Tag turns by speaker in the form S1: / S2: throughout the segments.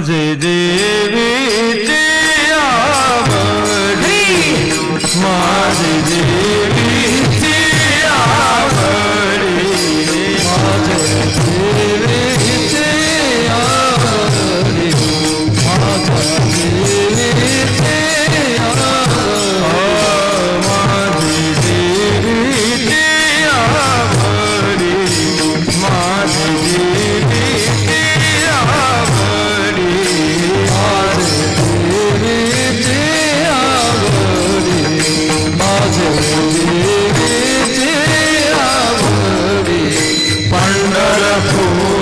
S1: de de amor.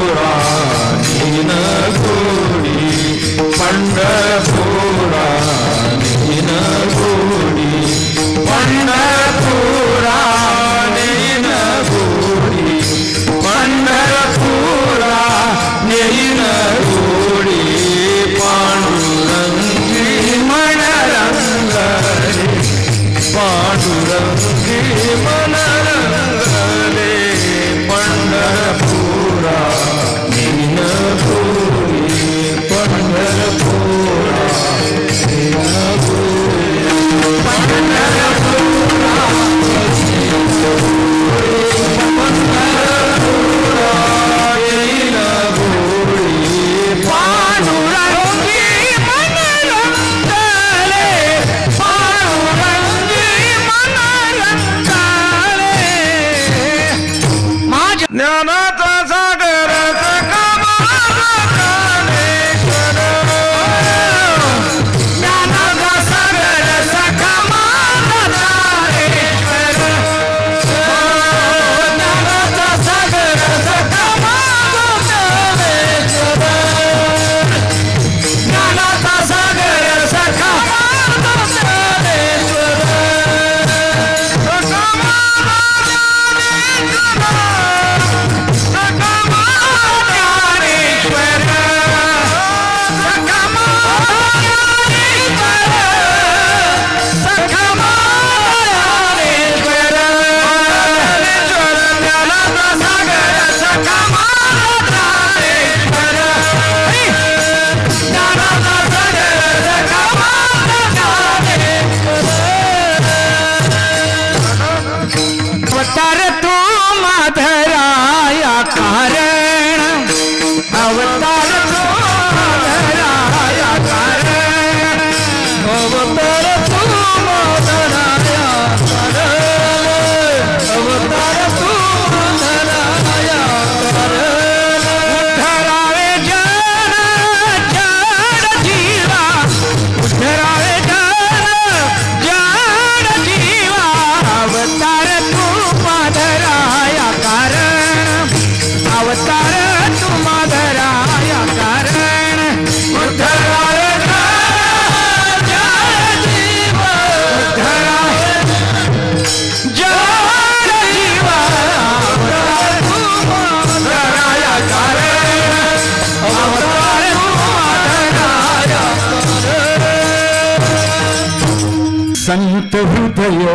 S1: संत हृदय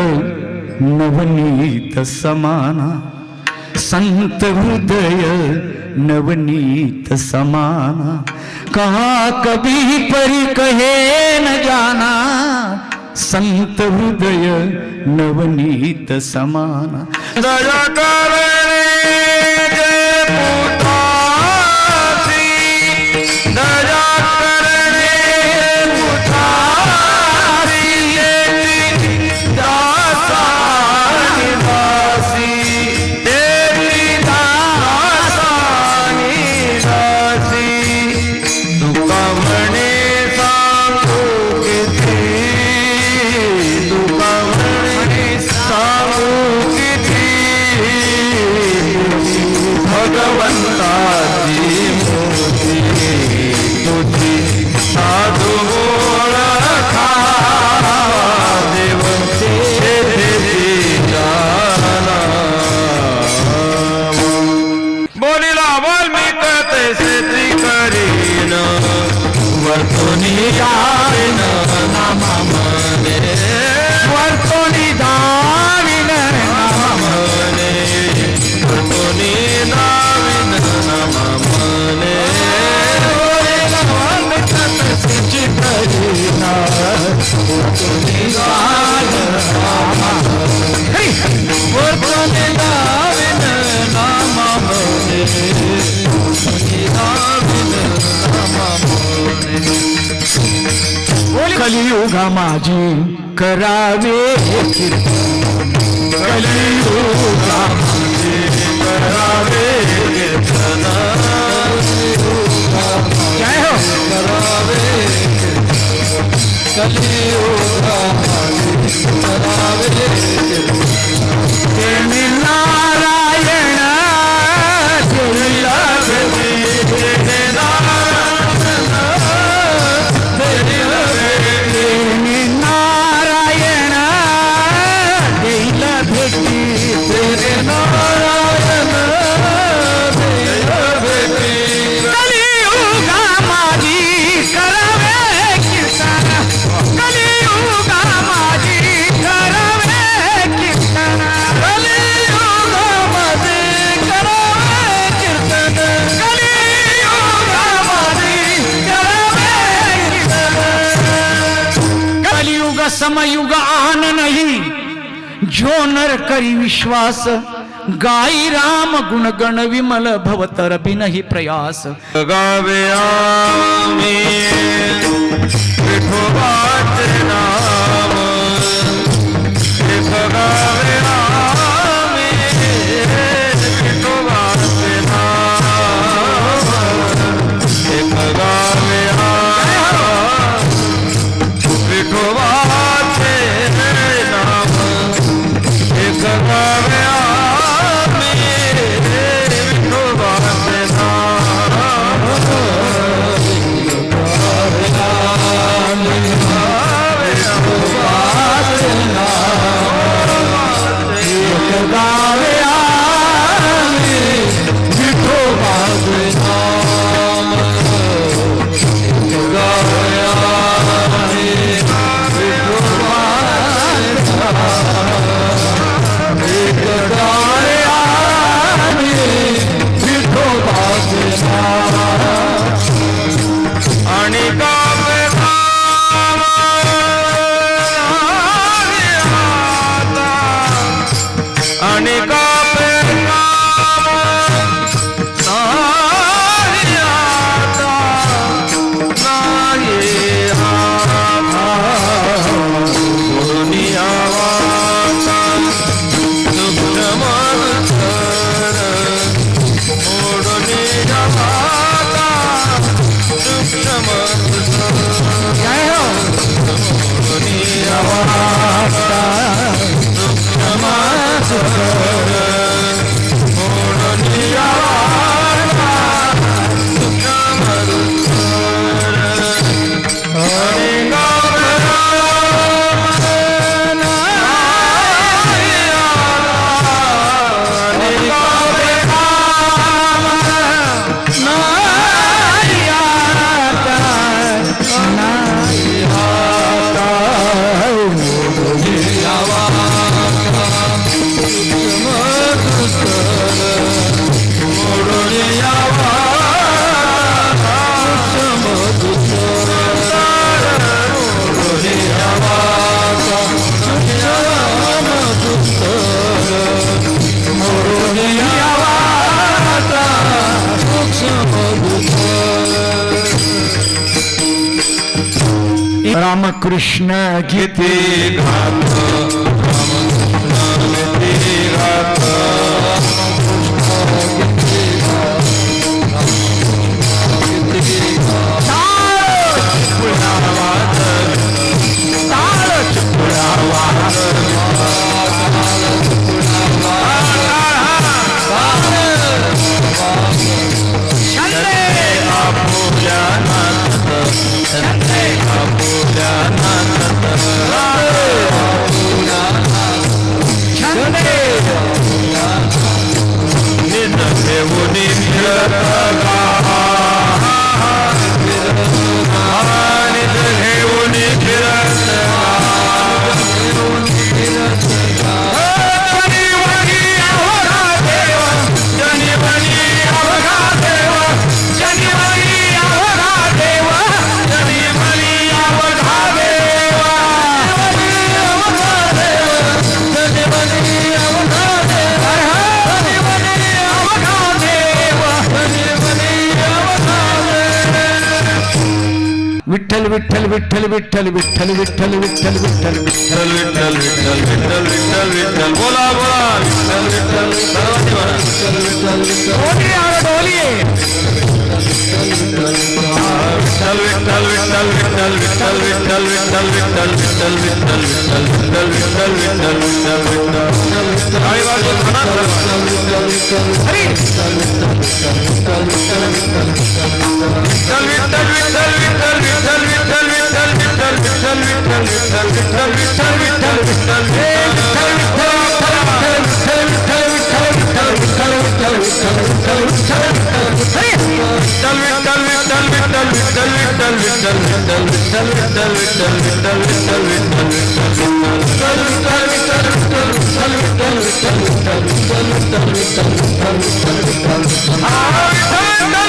S1: नवनीत समाना। संत हृदय नवनीत समाना। कहा कभी परी कहे न जाना। संत हृदय नवनीत समाना।
S2: कलियुगा माझी करावे. कलियुगा
S1: करावे.
S2: काय हो.
S1: करावे कलियुगा करावे.
S2: कर्मयुग आन नहीं. जो नर करी विश्वास गाई राम गुणगण विमल भवतर बिनही प्रयास.
S1: गावे विठोबाचे नाम. गावे
S2: कृष्ण गीते।
S1: घात
S2: విఠల్ విఠల్ విఠల్ విఠల్ విఠల్ విఠల్ విఠల్ విఠల్ విఠల్ విఠల్ విఠల్ విఠల్ విఠల్ బోలా బోలా విఠల్ విఠల్ సర్వతి వర విఠల్ విఠల్ విఠల్ ఓడి ఆడ డోలియే Tell me, tell me,
S1: Ah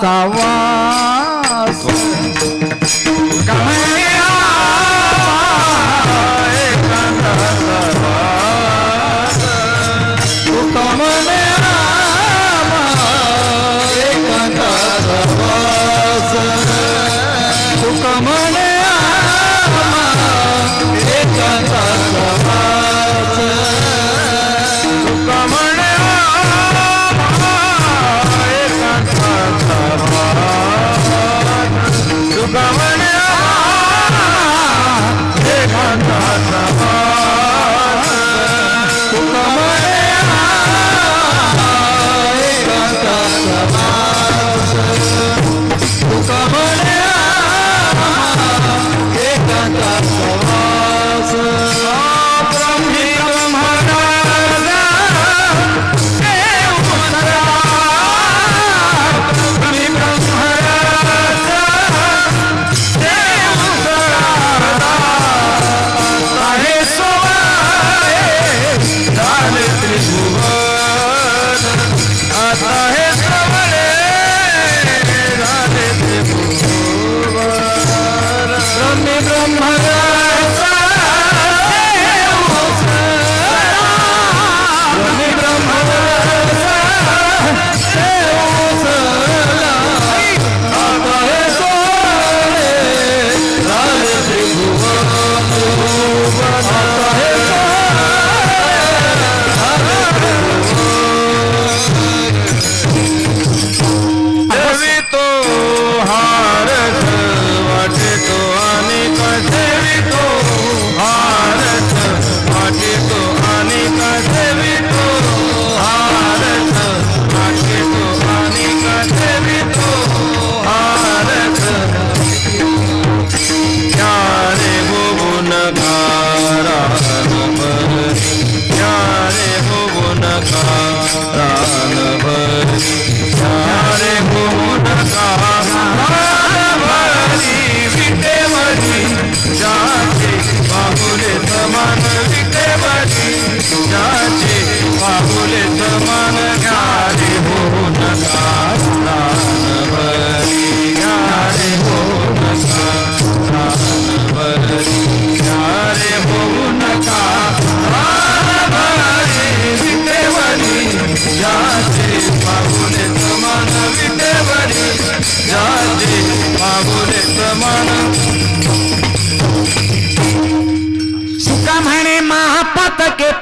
S1: 咋哇？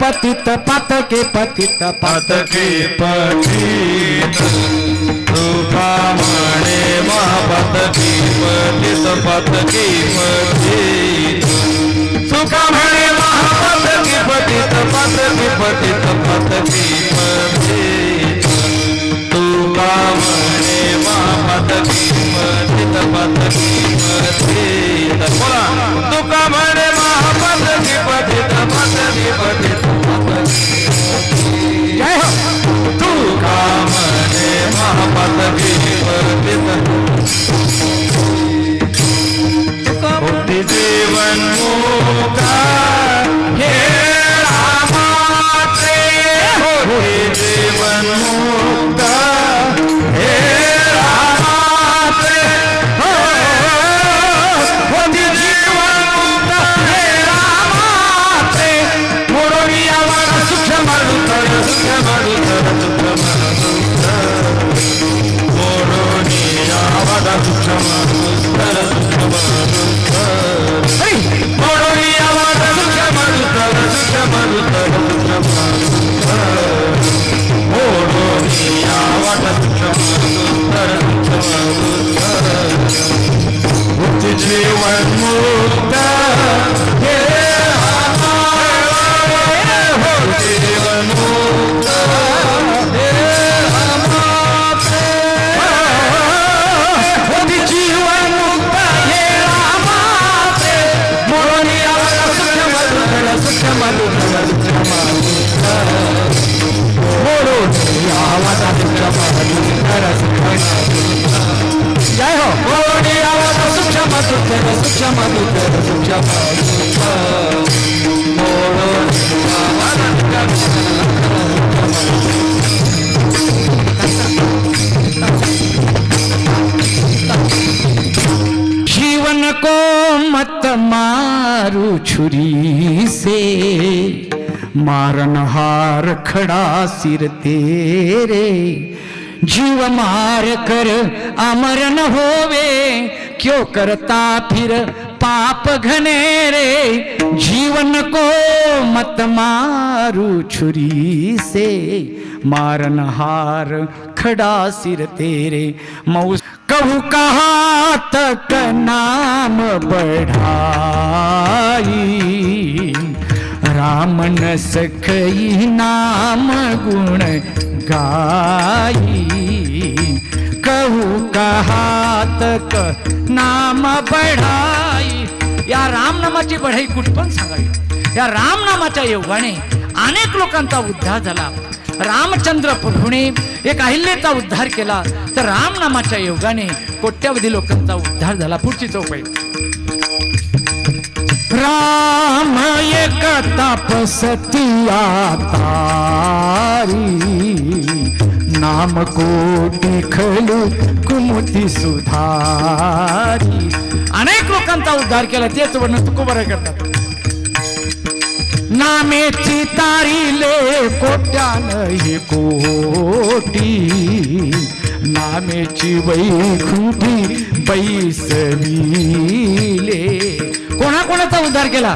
S1: पतित पातके पतित
S2: पातके पतित. रूपा म्हणे महापतके पतित पातके पतित. जीवन मोका छुरी से मारन
S1: हार खड़ा सिर तेरे। जीव मार कर अमर होवे
S2: क्यों करता फिर पाप घने रे जीवन को मत मारू छुरी से मारनहार खड़ा सिर तेरे। मऊ कहू कहा तक नाम बढ़ाई? राम न सखई नाम गुण गाई। कहू कहा तक नाम बढाई? या रामनामाची बढाई कुठपण सांगावी? या रामनामाच्या योगाने अनेक लोकांचा उद्धार झाला. रामचंद्र प्रभूने एक अहिल्याचा उद्धार केला. तर रामनामाच्या योगाने कोट्यावधी लोकांचा उद्धार झाला. पुढची चौपाई राम एक तापसतिया तारी नाम कोटी खलू कुमुती सुधारी. अनेक लोकांचा उद्धार केला. तेच वर्णन तुकोबर करतात. नामेची तारीले कोट्यान हे कोटी. नामेची वैखुटी बैसविले कोणाकोणाचा उद्धार केला?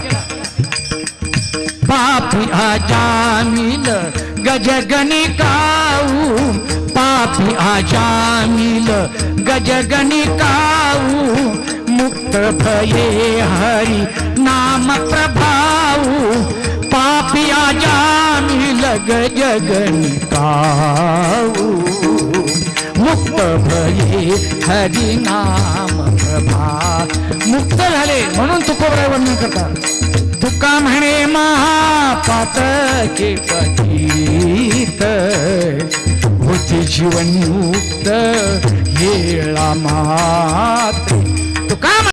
S2: पापी आजामिल गजगणी काऊ पापी आजामिल गजगणी काऊ मुक्त भये हरी नाम प्रभ जग गजगणी काऊ मुक्त भये हरी नाम प्रभा. मुक्त झाले म्हणून तुकोबराय वर्णन करतात. तुका म्हणे महापातके कथित होती जीवन मुक्त येळा मात. तुका